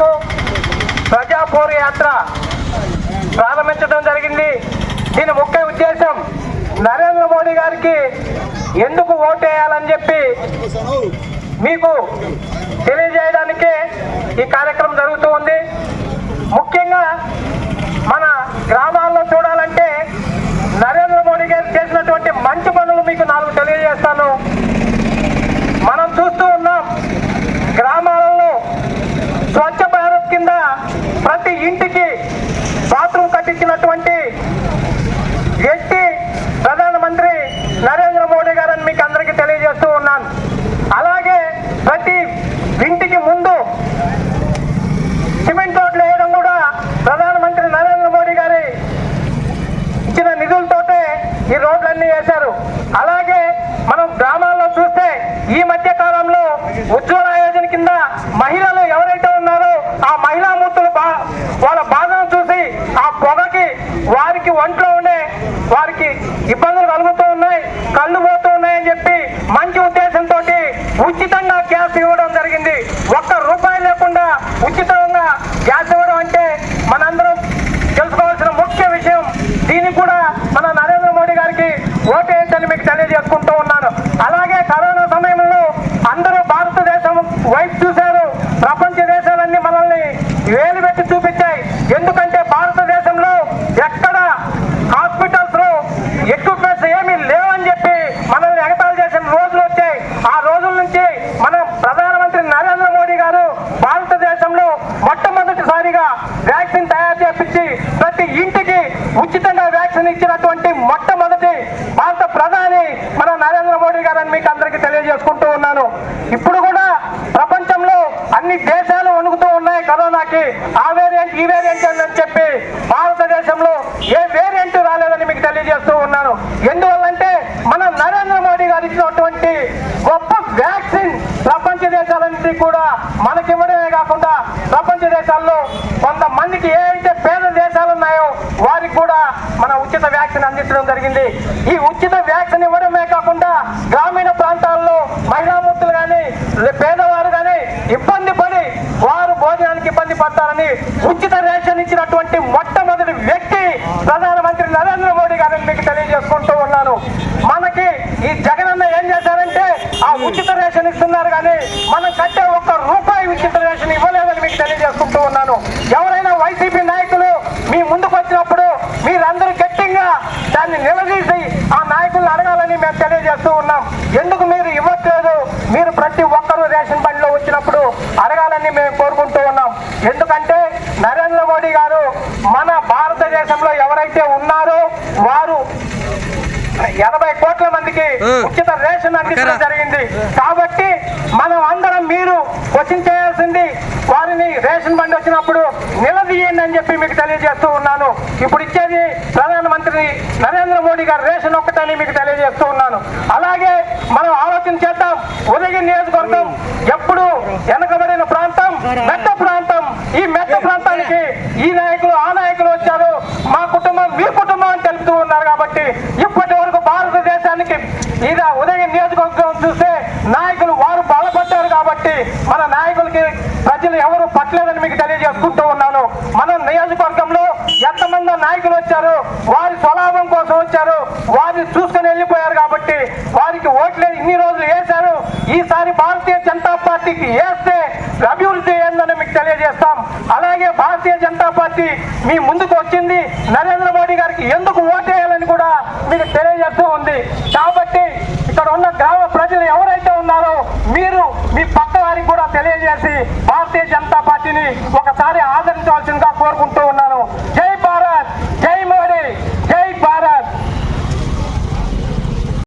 Party మేరకు యాత్ర ప్రారంభించడం జరిగింది. దీని ముఖ్య ఉద్దేశం నరేంద్ర మోడీ గారికి ఎందుకు ఓటేయాలని చెప్పి మీకు తెలియజేయడానికే ఈ కార్యక్రమం జరుగుతూ ఉంది. ముఖ్యంగా మన గ్రామాల్లో చూడాలంటే నరేంద్ర మోడీ గారు చేసినటువంటి మంచి పనులు మీకు నాలుగు తెలియజేస్తాను మనం చూస్తూ ఉన్నాం గ్రామాలలో స్వచ్ఛ భారత్ కింద ప్రతి ఇంటికి బాత్రూమ్ కట్టించినటువంటి వ్యక్తి ప్రధానమంత్రి నరేంద్ర మోడీ గారని మీకు అందరికీ తెలియజేస్తూ ఉన్నాను అలాగే ప్రతి ఇంటికి ముందు సిమెంట్ రోడ్లు వేయడం కూడా ప్రధానమంత్రి నరేంద్ర మోడీ గారి ఇచ్చిన నిధులతోటే ఈ రోడ్లన్నీ వేశారు అలాగే మనం గ్రామాల్లో చూస్తే ఈ మధ్య కాలంలో ఉజ్వల యోజన కింద మహిళలు ఎవరైతే ఉన్నారో ఆ మహిళా మూర్తులు వాళ్ళ బాధను చూసి ఆ పొగకి వారికి ఒంట్లో ఉండే వారికి ఇబ్బందులు కలుగుతూ ఉన్నాయి కళ్ళు పోతూ ఉన్నాయని చెప్పి మంచి ఉద్దేశంతో ఉచితంగా గ్యాస్ ఇవ్వడం జరిగింది ఒక్క రూపాయి లేకుండా ఉచితంగా గ్యాస్ ఇవ్వడం అంటే మనందరం తెలుసుకోవాల్సిన ముఖ్య విషయం దీనికి కూడా మన నరేంద్ర మోడీ గారికి ఓటేయచ్చని మీకు తెలియజేసుకుంటూ ఉన్నాను అలాగే కరోనా సమయంలో అందరూ భారతదేశం వైపు చూశారు ప్రపంచ దేశాలన్నీ మనల్ని వేలు పెట్టి చూపించాయి ఎందుకంటే భారతదేశంలో ఎక్కడ హాస్పిటల్స్లో ఎక్విప్మెంట్స్ ఏమీ లేవని చెప్పి మనల్ని ఎగతాళి చేసిన రోజులు వచ్చాయి ఆ రోజుల నుంచి మన ప్రధానమంత్రి నరేంద్ర మోడీ గారు భారతదేశంలో మొట్టమొదటిసారిగా వ్యాక్సిన్ తయారు చేపించి ప్రతి ఇంటికి ఉచితంగా వ్యాక్సిన్ ఇచ్చినటువంటి మొట్టమొదటి భారత ప్రధాని మన నరేంద్ర మోడీ గారని మీకు అందరికీ తెలియజేసుకుంటూ ఉన్నాను. ఇప్పుడు కూడా ప్రపంచంలో అన్ని దేశాలు వణుకుతూ ఉన్నాయి కరోనాకి. ఆ వేరియంట్ ఈ వేరియంట్ అని చెప్పి భారతదేశంలో ఏ వేరియంట్ రాలేదని మీకు తెలియజేస్తూ ఉన్నాను. ఎందువల్లంటే మన నరేంద్ర మోడీ గారు ఇచ్చినటువంటి గొప్ప వ్యాక్సిన్ ప్రపంచ దేశాలన్నింటినీ కూడా మనకివ్వడమే కాకుండా ప్రపంచ దేశాల్లో కొంతమందికి ఏ అయితే పేద దేశాలు ఉన్నాయో వారికి కూడా మన ఉచిత వ్యాక్సిన్ అందించడం జరిగింది. ఈ ఉచిత వ్యాక్సిన్ ఇవ్వడమే కాకుండా గ్రామీణ ప్రాంతాల్లో మహిళామూర్తులు కానీ పేదవారు కానీ ఇబ్బంది పడి వారు భోజనానికి ఇబ్బంది పడతారని ఉచిత రేషన్ ఇచ్చినటువంటి మొట్టమొదటి వ్యక్తి ప్రధానమంత్రి నరేంద్ర మోడీ గారిని మీకు తెలియజేసుకుంటూ ఉన్నాను. మనకి ఈ జగనన్న ఏం చేశారంటే ఆ ఉచిత రేషన్ ఇస్తున్నారు కానీ మనం కట్టే ఒక్క రూపాయి ఉచిత రేషన్ ఇవ్వలేదని మీకు తెలియజేసుకుంటూ ఉన్నాను. ఎవరైనా వైసీపీ నాయకులు మీ ముందుకు వచ్చినప్పుడు దాన్ని నిలదీసి ఆ నాయకులను అడగాలని మేము తెలియజేస్తూ ఉన్నాం. ఎందుకు మీరు ఇవ్వట్లేదు? మీరు ప్రతి ఒక్కరూ రేషన్ బండిలో వచ్చినప్పుడు అడగాలని మేము కోరుకుంటూ ఉన్నాం. ఎందుకంటే నరేంద్ర మోడీ గారు మన భారతదేశంలో ఎవరైతే ఉన్నారో వారు ఎనభై కోట్ల మందికి ఉచిత రేషన్ అందించడం జరిగింది. కాబట్టి మనం అందరం మీరు క్వశ్చన్ చేయాల్సింది వారిని రేషన్ బండి వచ్చినప్పుడు నిలదీయండి అని చెప్పి మీకు తెలియజేస్తూ ఉన్నాను. ఇప్పుడు ఇచ్చేది ప్రధానమంత్రి నరేంద్ర మోడీ గారు రేషన్ ఒక్కటని మీకు తెలియజేస్తూ ఉన్నాను. అలాగే మనం ఆలోచన చేద్దాం. ఉదయం నియోజకవర్గం ఎప్పుడు వెనకబడిన ప్రాంతం మెట్ట ప్రాంతం. ఈ మెట్ట ప్రాంతానికి ఈ నాయకులు ఆ నాయకులు వచ్చారు మా కుటుంబం మీ కుటుంబం అని తెలుపుతూ ఉన్నారు కాబట్టి ఇప్పటి వరకు భారతదేశానికి ఇది ఉదయం నియోజకవర్గం చూస్తే నాయకులు వారు బలపడ్డారు కాబట్టి మన నాయకులకి ప్రజలు ఎవరు పట్టలేదని మీకు తెలియజేసుకుంటూ ఉన్నాను మన నియోజకవర్గంలో ఎంతమంది నాయకులు వచ్చారు వారి స్వలాభం కోసం వచ్చారు వారిని చూసుకొని వెళ్ళిపోయారు కాబట్టి వారికి ఓట్లే ఇన్ని రోజులు వేశారు. ఈసారి భారతీయ జనతా పార్టీకి వేస్తే అభివృద్ధి ఏందని మీకు తెలియజేస్తాం. అలాగే భారతీయ జనతా పార్టీ మీ ముందుకు వచ్చింది. నరేంద్ర మోడీ గారికి ఎందుకు ఓటేయాలని కూడా మీకు తెలియజేస్తూ ఉంది. కాబట్టి ఇక్కడ ఉన్న గ్రామ ప్రజలు ఎవరైతే ఉన్నారో మీరు మీ చేసి భారతీయ జనతా పార్టీని ఒకసారి ఆదరించవలసిందిగా కోరుకుంటూ ఉన్నాను. జై